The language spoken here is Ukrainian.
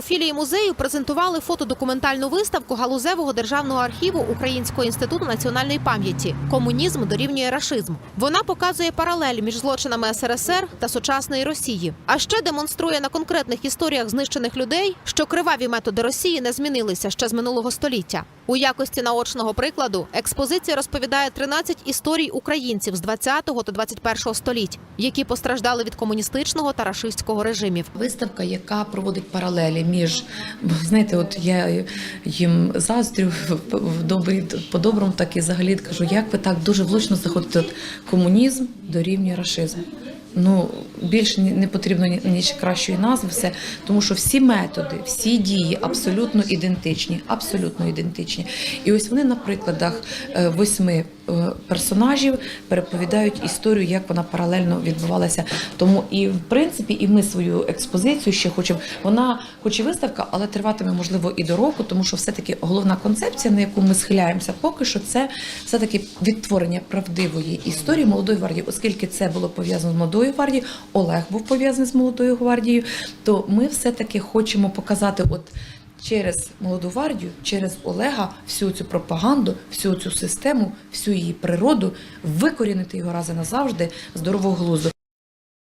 у філії музею презентували фотодокументальну виставку галузевого державного архіву Українського інституту національної пам'яті Комунізм дорівнює рашизм. Вона показує паралель між злочинами СРСР та сучасної Росії, а ще демонструє на конкретних історіях знищених людей, що криваві методи Росії не змінилися ще з минулого століття. У якості наочного прикладу експозиція розповідає 13 історій українців з 20 та 21 століть, які постраждали від комуністичного та рашистського режимів. Виставка, яка проводить паралелі між знаєте, от я їм заздрю в добрі по-доброму, так і взагалі кажу, як ви так дуже влучно заходите. От комунізм дорівнює рашизм. Ну більше не потрібно ні- ніч кращої назви, все тому, що всі методи, всі дії абсолютно ідентичні, абсолютно ідентичні. І ось вони на прикладах е, восьми е, персонажів переповідають історію, як вона паралельно відбувалася. Тому і в принципі, і ми свою експозицію ще хочемо. Вона, хоч і виставка, але триватиме можливо і до року, тому що все-таки головна концепція, на яку ми схиляємося, поки що це все-таки відтворення правдивої історії молодої гвардії, оскільки це було пов'язано з молодою гвардією, Олег був пов'язаний з молодою гвардією. То ми все-таки хочемо показати, от. Через молоду гвардію, через Олега, всю цю пропаганду, всю цю систему, всю її природу, викорінити його раз назавжди здорового глузду.